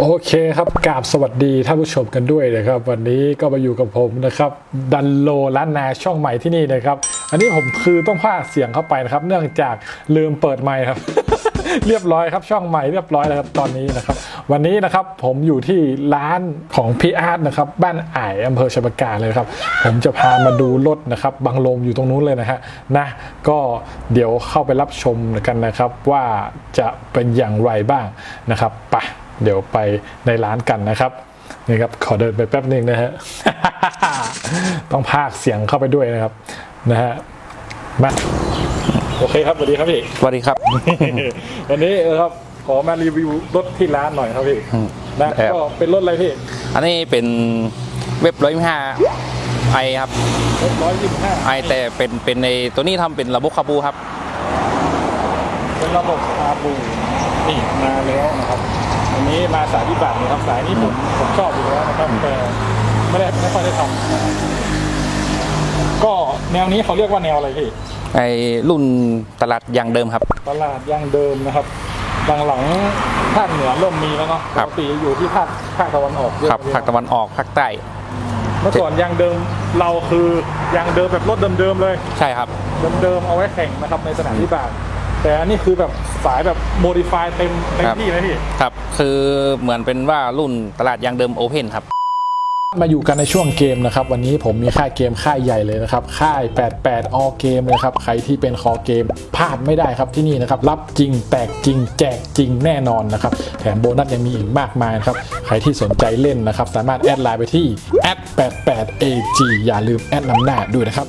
โอเคครับกราบสวัสดีท่านผู้ชมกันด้วยนะครับ วันนี้ก็มาอยู่กับผมนะครับดันโลล้านนาช่องใหม่ที่นี่นะครับ อันนี้ผมคือต้องพากเสียงเข้าไปนะครับ เนื่องจากลืมเปิดไมค์ครับ เรียบร้อยครับช่องใหม่เรียบร้อยแล้วครับตอนนี้นะครับ วันนี้นะครับผมอยู่ที่ร้านของพี่อาร์ตนะครับบ้านอ่ายอำเภอชบประการเลยครับ ผมจะพามาดูรถนะครับบางลมอยู่ตรงนู้นเลยนะฮะนะก็เดี๋ยวเข้าไปรับชมกันนะครับ ว่าจะเป็นอย่างไรบ้างนะครับไป เดี๋ยวไปในร้านกันนะครับนี่ครับขอเดินไปแป๊บหนึ่งนะฮะต้องพากย์เสียงเข้าไปด้วยนะครับนะฮะมาโอเคครับสวัสดีครับพี่สวัสดีครับ วันนี้นะครับขอมารีวิวรถที่ร้านหน่อยครับพี่นะครับก็เป็นรถอะไรพี่ อันนี้เป็นเว็บร้อยห้าไอครับรถร้อยยี่สิบห้าไอแต่เป็นเป็นในตัวนี้ทำเป็นระบบคาบูครับ เป็นระบบคาบูนี่มาแล้วนะครับ อันนี้มาสายที่บัตรนะครับสายนี้ผมผมชอบอยู่แล้วนะครับแต่ไม่ได้ไม่ค่อยได้ทำก็แนวนี้เขาเรียกว่าแนวอะไรพี่ไอรุ่นตลาดยางเดิมครับ ตลาดย่างเดิมนะครับหลังๆภาคเหนือเริ่มมีแล้วเนาะปครับ กติอยู่ที่ภาคภาคตะวันออกเยอะครับภาคตะวันออกภาคใต้เมื่อก่อนยางเดิมเราคือยางเดิมแบบรถเดิมๆเลย ใช่ครับ เดิมๆเอาไว้แข่งนะครับในสนามที่บาก แต่อันนี้คือแบบสายแบบโมดิฟายเต็มเต็มครับที่นะพี่ ครับ คือเหมือนเป็นว่ารุ่นตลาดยางเดิมโอเพนครับ มาอยู่กันในช่วงเกมนะครับ วันนี้ผมมีค่ายเกมค่ายใหญ่เลยนะครับ ค่าย 88 all เกมเลยครับ ใครที่เป็นคอเกมพลาดไม่ได้ครับที่นี่นะครับ รับจริงแตกจริง แจกจริงแน่นอนนะครับ แถมโบนัสยังมีอีกมากมายนะครับ ใครที่สนใจเล่นนะครับ สามารถแอดไลน์ไปที่ @88ag อย่าลืมแอดนำหน้าด้วยนะครับ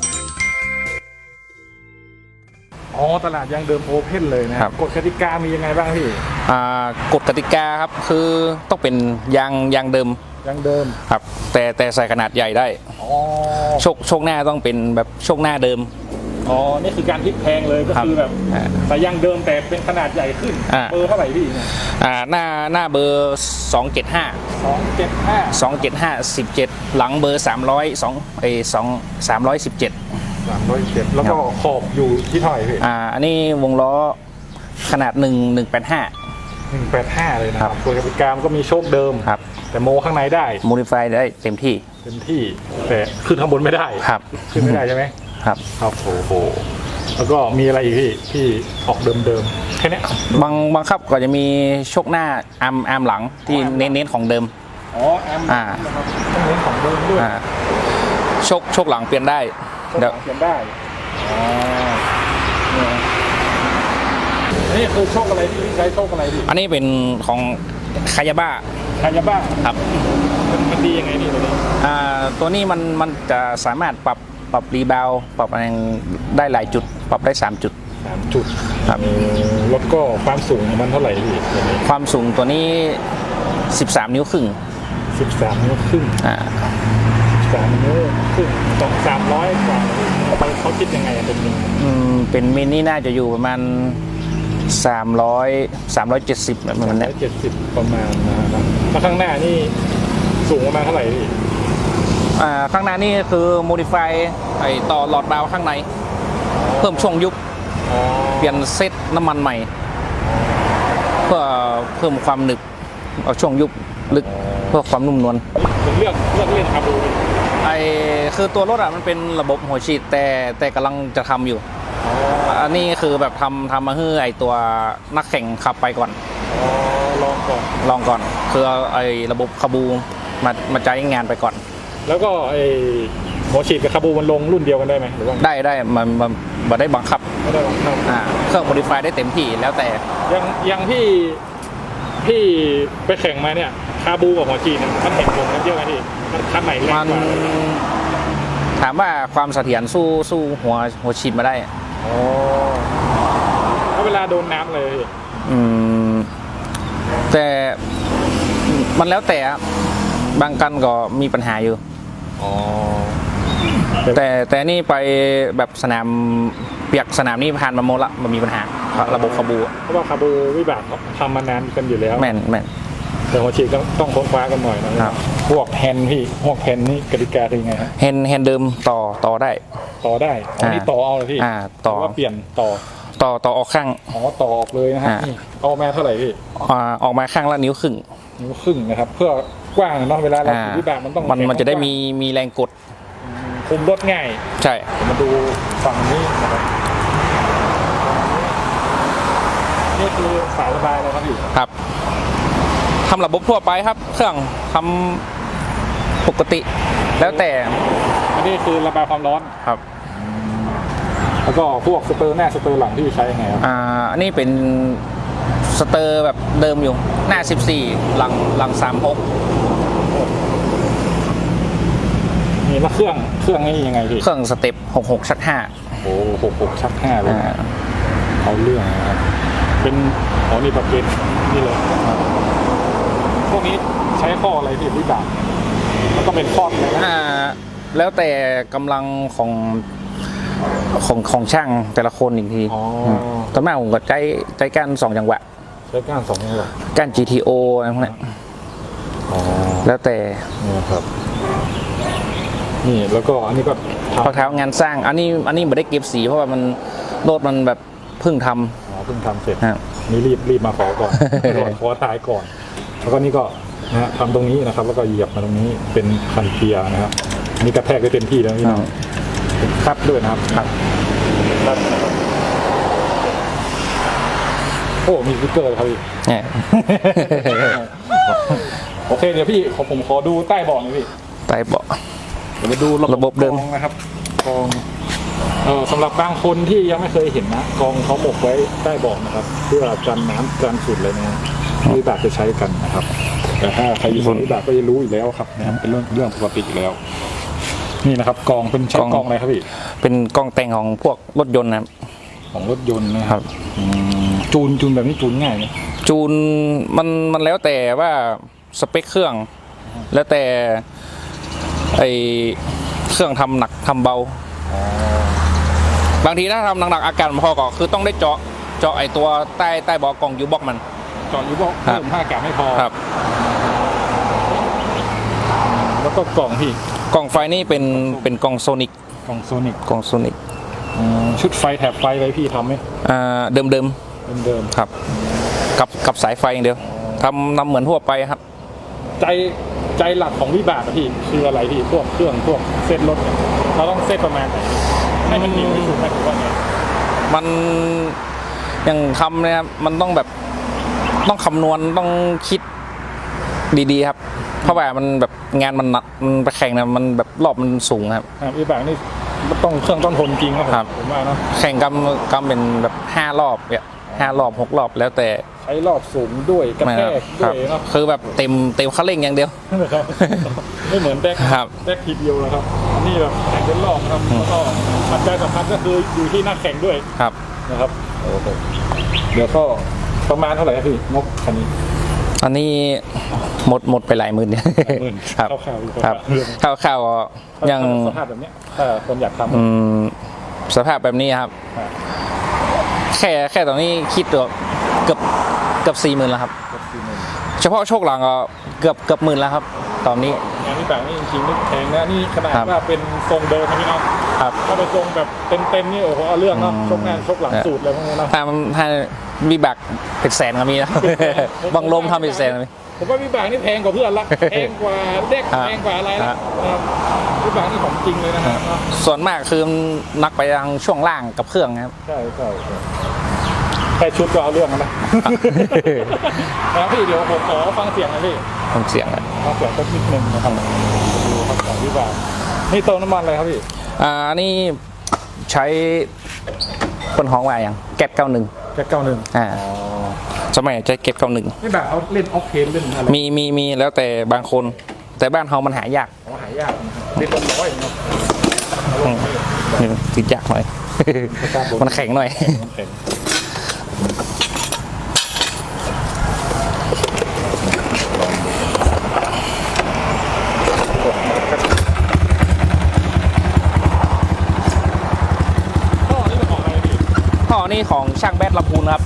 อ๋อตลาดยังเดิมโอเพนเลยนะครับ กฎกติกามียังไงบ้างพี่อ่ากฎกติกาครับคือต้องเป็นยางยางเดิมยังเดิมครับ แต่แต่ใส่ขนาดใหญ่ได้อ๋อโชคโชคหน้าต้องเป็นแบบโชคหน้าเดิม อ๋อนี่คือการพลิกแพงเลยก็ครับคือแบบอ่าสายยางเดิมแต่เป็นขนาดใหญ่ขึ้นอ่าเบอร์เท่าไหร่พี่เนี่ยอ่าหน้าหน้าเบอร์275สองเจ็ดห้า275 17หลังเบอร์300 2ไอ้2 317สามร้อยเจ็ด แล้วก็ขอบอยู่ที่เท่าไหร่พี่อ่าอันนี้วงล้อขนาด1 185หนึ่งแปดห้าเลยนะครับกฎกติกามันก็มีโชคเดิมครับ แต่โมข้างในได้โมดิฟายได้เต็มที่เต็มที่แต่ขึ้นข้างบนไม่ได้ครับ ขึ้นไม่ได้ใช่ไหมครับครับโอ้โหแล้วก็มีอะไรอีกพี่ที่ออกเดิมๆแค่เนี้ยบางบางครับก็จะมีโชคหน้าอาร์มอาร์มหลังที่เน้นเน้นของเดิมอ๋อแอมอ่านะครับต้องเน้นของเดิมด้วยอ่าโชคโชคหลังเปลี่ยนได้ต้อง เดี๋ยว เขียนได้อ๋อเนี่ยอันนี่คือโชคอะไรที่ใช้โชคอะไรพี่อันนี้เป็นของคายาบ้าคายาบ้าครับมันมันดียังไงนี่ตัวนี้อ่าตัวนี้มันมันจะสามารถปรับปรับรีบาวด์ปรับอะไรได้หลายจุด ปรับได้ 3 จุด สามจุดครับ เออแล้วก็ความสูงของมันเท่าไหร่พี่ตัวนี้ความสูงตัวนี้ 13 นิ้วครึ่งสิบสามนิ้วครึ่งอ่า สามนิ้วครึ่งสองสามร้อยกว่าเขาเขาคิดยังไงอะเป็นมิลอืมเป็นมินิน่าจะอยู่ประมาณ 300 370แบบนั้นร้เนี่อยยเจ็ดสิบประมาณนะครับแล้วข้างหน้านี่สูงประมาณเท่าไหร่พี่อ่าข้างหน้านี่คือโมดิฟายไอต่อหลอดบาวข้างใน เพิ่มช่วงยุบอ๋อเปลี่ยนเซตน้ำมันใหม่ เพื่อเพิ่มความหนึบเอาช่วงยุบลึกเพื่อความนุ่มนวลผมเลือกเลือกเล่นคาบูพี่ ไอคือตัวรถอะมันเป็นระบบหัวฉีดแต่แต่กำลังจะทำอยู่อ๋ออันนี้คือแบบทำทำมาให้ไอตัวนักแข่งขับไปก่อน อ๋อลองก่อน ลองก่อน คือเอาไอระบบคาบูมามาใช้งานไปก่อน แล้วก็ไอหัวฉีดกับคาบูมันลงรุ่นเดียวกันได้ไหมหรือว่าได้ได้มันมันมันได้บังคับไม่ได้บังคับอ่าเครื่องโมดิฟายได้เต็มที่แล้วแต่ยังยังที่พี่ไปแข่งมาเนี่ย คาบูกับหัวฉีดเนี่ยมันเห็นลงกันเยอะไหมพี่มันคันไหนแรงมันกว่าถามว่าความเสถียรสู้สู้หัวหัวฉีดมาได้อ๋อถ้าเวลาโดนน้ำเลยพี่อืม แต่มันแล้วแต่อะบางกันก็มีปัญหาอยู่ อ๋อแต่แต่นี่ไปแบบสนามเปียกสนามนี้ผ่านมาโมดละมันมีปัญหา ระบบขบูอะเพราะว่าคาบูวิบากเขาทำมานานกันอยู่แล้ว แม่นแม่น แต่หัวฉีดก็ต้องค้นคว้ากันหน่อยนะครับ พวกแฮนด์พี่พวกแฮนด์นี่กติกาคือยังไงฮะเฮนเฮนเดิมต่อต่อได้ ต่อได้อ๋อนี่อ่าต่อเอาเลยพี่อ่าต่อ หรืว่าเปลี่ยนต่อต่อต่อออกข้าง อ๋อต่อออกเลยนะฮะอ่านี่ นี่เอามาเท่าไหร่พี่อ่าออกมาข้างละนิ้วครึ่งนิ้วครึ่งนะครับ เพื่อกว้างเนาะเวลาเราขี่วิบากมันต้องมันมันจะได้แข็งมีมีแรงกด คุมรถง่าย ใช่เดี๋ยวมาดูฝั่งนี้นะครับนี่คือสายระบายแล้วครับพี่ครับ ทำระบบทั่วไปครับ เครื่องทำปกติ แล้วแต่อันนี้คือระบายความร้อน ครับ แล้วก็พวกสเตอร์หน้าสเตอร์หลังที่ใช้ยังไงครับอ่าอันนี้เป็นสเตอร์แบบเดิมอยู่ หน้า 14 หลังหลัง36นี่แล้วเครื่องเครื่องนี่ยังไงพี่เครื่องสเต็ป66 ชักโอ้หกหกชักห้า5เลยอ่าเอาเรื่องนะครับเป็นอ๋อนี่แบบเป็นนี่เลย พวกนี้ใช้ข้ออะไรพี่วิบากมันต้องเป็นข้ออะไรนะอ่าแล้วแต่กำลังของของของช่างแต่ละคนอีกทีอ๋อมตอนแรกผมก็ใจใจก้านสองจังหวะใช้ก้านสองนี่เหรอก้าน GTO อะไรพวกเนี้ยอ๋อแล้วแต่นี่ครับ นี่แล้วก็อันนี้ก็ทำพอเท้างานสร้าง อันนี้อันนี้ไม่ได้เก็บสีเพราะว่ามันโลดมันแบบเพิ่งทอ๋อเพิ่งทำเสร็จำฮะนี่รีบรีบมาขอก่อนก่อนขอท้ายก่อน แล้วก็นี่ก็นะฮะทำตรงนี้นะครับ แล้วก็เหยียบมาตรงนี้เป็นคันเกียร์นะครับนี่กระแทกได้เต็มที่แล้วพี่น้องเป็นคัดด้วยนะครับคัดคัดนะครับโอ้มีสติ๊กเกอร์เลยครับพี่ เนี่ย โอเคเดี๋ยวพี่ขอผมขอดูใต้เบาะหน่อยพี่ ใต้เบาะ เดี๋ยวมาดูระบบเดิม กองนะครับกองเออสำหรับบางคนที่ยังไม่เคยเห็นนะกองเขาหมกไว้ใต้เบาะนะครับ เพื่อกันน้ำกันฝุ่นเลยนะ ที่วิบากจะใช้กันนะครับ แต่ถ้าใครอยู่วิบากก็จะรู้อยู่แล้วครับนะครับเป็นเรื่องเรื่องปกติอยู่แล้ว นี่นะครับกองเป็นใช้กองอะไรครับพี่เป็นกล้องแต่งของพวกรถยนต์นะครับ ของรถยนต์นะคครัรับบ อืมจูนจูนแบบนี้จูนง่ายไหมจูนมันมันแล้วแต่ว่าสเปคเครื่อง แล้วแต่ไอเครื่องทำหนักทำเบา บางทีถ้าทำหนักๆอาการพอก็คือต้องได้เจาะเจาะไอตัวใต้ใต้เบาะกล่องยูบ็อกมัน จอดอยู่บอกครับเพิ่มห้าอากาศไม่พอครับ แล้วก็กล่องพี่กล่องไฟนี่เป็นเป็นกล่องโซนิกกล่องโซนิกกล่องโซนิกชุดไฟแถบไฟอะไรพี่ทำไหมอ่าเดิมเดิมเดิมๆครับ กับกับสายไฟอย่างเดียวทำนำเหมือนทั่วไปครับๆใจใจหลักของวิบากอะพี่คืออะไรพี่พวกเครื่องพวกเส้นรถเนี่ยเราต้องเส้นประมาณไหนให้มันนิ่มที่สุดไหมหรือว่าไงมันอย่างทำเนี่ยครับมันต้องแบบ ต้องคำนวณต้องคิดดีๆครับ เพราะว่ามันแบบงานมันหนักมันไปแข่งนะมันแบบรอบมันสูงครับอ่าวิบากนี่ต้องเครื่องต้นทนจริงครับผมครับ ผมว่าเนาะแข่งกำกำเป็นแบบห้ารอบเนี่ยห้ารอบหกรอบแล้วแต่ใช้รอบสูงด้วยกระไม่แทครับกคด้รัวบยเนาะคือแบบเต็มเต็มคันเร่งอย่างเดียวนะครับ ไม่เหมือนแดกครับแดกทีเดียวนะครับอันนี่แบบแข่งเป็นรอบครับแล้วก็ปัจจัยสำคัญก็คืออยู่ที่นักแข่งด้วยครับนะครับโอ้โหเดี๋ยวก็ ประมาณเท่าไหร่ครับพี่งบคันนี้ อันนี้หมดหมดไปหลายหมื่นเนี่ยหมื่นครับคร่าวๆอยู่ครับเรื่องข้าวๆก็ยังสภาพแบบเนี้ยถ้าคนอยากทำอืมสภาพแบบนี้ครับ อ่าแค่แค่ตรงนี้คิดตัวเกือบเกือบสี่หมื่นแล้วครับ ก็คือหมื่นเฉพาะโชคหลังก็เกือบเกือบหมื่นแล้วครับ ตอนนี้ งานที่แบบนี่จริงๆนี่แพงนะนี่ขนาดครับ ว่าเป็นทรงเดิมนะพี่น้องครับ ถ้าไปทรงแบบเต็มๆนี่โอ้โหเอาเรื่องเนาะอืม ชกหน้าชกหลังเนี่ยสูตรอะไรพวกนี้เนาะถ้ามันถ้า วิบักเป็นแสนก็มีนะ บางลมทำเป็นแสนก็มี ผมว่าวิบากนี่แพงกว่าเพื่อนละ แพงกว่าเด็กครับแพงกว่าอะไรละครับนะครับวิบากนี่ของจริงเลยนะฮะส่วนมากคือมันนักไปทางช่วงล่างกับเครื่องครับ ใช่ใช่ใช่แค่ชุดก็เอาเรื่องแล้วนะ นะพี่เดี๋ยวผมขอฟังเสียงหน่อยพี่ทำเสียงอะฟังเสียงสักนิดนึงนะครับดูครับของวิบากนี่เติมน้ำมันอะไรครับพี่ อ่าอันนี่ใช้เป็นห้องว่าอย่างแก๊สเก้าหนึ่ง แค่เก้าหนึ่งอ่าสมัยใช้แก๊สเก้าหนึ่งวิบากเขาเล่นออฟเทนเล่นอะไรมีมีมีแล้วแต่บางคน แต่บ้านเขามันหายากอ๋อหายากนะครับเล่นเป็นร้อยเนาะอืมนี่ติดยากหน่อยมันแข็งหน่อย มันแข็งท่อนี่เป็นของอะไรพี่ ท่อนี่ของ ช่างแบดลำพูนครับ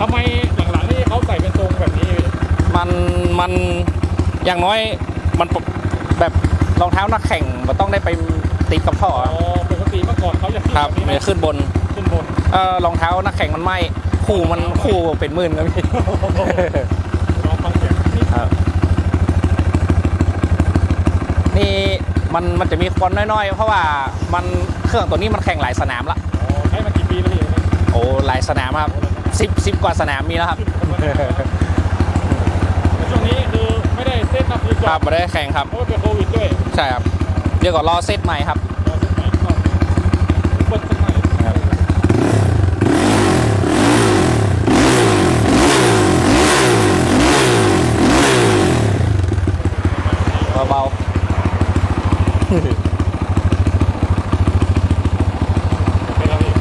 ทำไมหลังๆนี่เขาใส่เป็นทรงแบบนี้พี่มันมันอย่างน้อยมันแบบรองเท้านักแข่งมันต้องได้ไปติดกับท่ออ๋อปกติเมื่อก่อนเขาจะขึ้นครับแบบนี้มันนะจะขึ้นบนขึ้นบน เออรองเท้านักแข่งมันไหมคู่มันคู่เป็นหมื่นครับพี่ ลองฟังครับนี่มันมันจะมีควันน้อยๆ เพราะว่ามันเครื่องตัวนี้มันแข่งหลายสนามละ หลายสนามครับสิบสิบกว่าสนามมีแล้วครับแต่ช่วงนี้คือไม่ได้เซตนะคือคก่รัอบนไม่ได้แข่งครับ เพราะว่าเป็นโควิดด้วย ใช่ครับ เดี๋ยวก็รอเซตใหม่ครับ รอเซตใหม่ก็เปิดสักหน่อย ครับ เบา โอเคครับพี่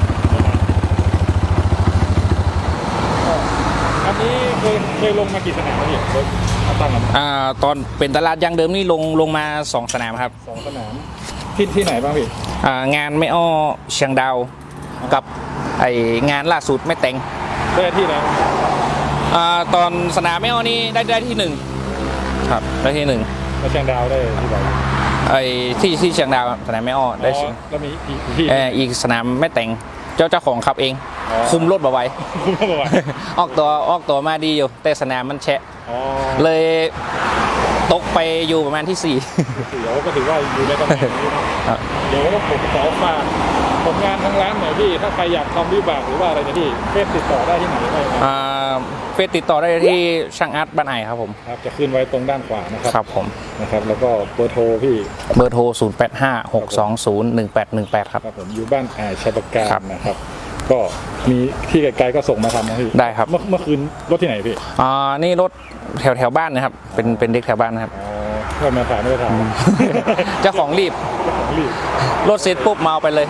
อันนี้ เคยเคยลงมากี่สนามแล้วพี่รถเอาตั้งกันๆอ่าตอนเป็นตลาดยางเดิมนี่ลงลงมาสองสนามครับสองสนามที่ที่ไหนบ้างพี่อ่างานไม่อ้อเชียงดาวกับไองานล่าสุดไม่แต่งได้ที่ไหนอ่าตอนสนามไม่อ้อนี่ได้ได้ที่หนึ่งครับได้ที่หนึ่งมาเชียงดาวได้ที่ไหนไอที่ที่เชียงดาวสนามไม่อ้อได้อ๋ที่อแล้วมีอีกอีกที่ เอ่ออีกสนามไม่แต่งเจ้าเจ้าของขับเองอ๋อ คุมรถมาไว้ คุณก็บอกว่าออกตัวออกตัวมาดีอยู่ แต่สนามมันแฉะ อ๋อเลยตกไปอยู่ประมาณที่สี่เดี๋ยวก็ถือว่าอยู่ในตำแหน่งนี้นะครับ เดี๋ยวผมขอฝากผลงานทางร้านหน่อยพี่ ถ้าใครอยากทำวิบากหรือว่าอะไรเนี่ยพี่เฟซติดต่อได้ที่ไหนได้ไหมอ่าเฟซติดต่อได้ที่ช่างอาร์ตบ้านไอครับผมครับ จะขึ้นไว้ตรงด้านขวานะครัครับผมนะครับ แล้วก็เบอร์โทรพี่ เบอร์โทร 0 8 5 6 2 0 1 8 1 8 ครับ ครับผมอยู่บ้านอ่าชัยประการครับ นะครับ ก็มีที่ไกลๆก็ส่งมาทำนะพี่ได้ครับ เมื่อเมื่อคืนรถที่ไหนพี่อ่านี่รถแถวแถวบ้านนะครับ เป็นเป็นเด็กแถวบ้านนะครับอ๋อก็มาถามไม่ได้ถามเจ้าของรีบของรีบรถเสร็จปุ๊บมาเอาไปเลย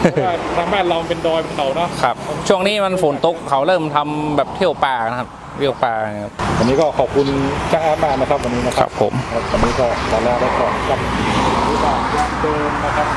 เพราะว่าทางบ้านเราเป็นดอยเป็นเขาเนาะครับ ช่วงนี้มันฝนตกเขาเริ่มทำแบบเที่ยวป่านะครับเที่ยวป่านะครับวันนี้ก็ขอบคุณช่างอาร์ตมากนะครับวันนี้นะคครัรับบผมครับวันนี้ก็ลาลาไปก่อนกับวิบากยางเดิมนะครับ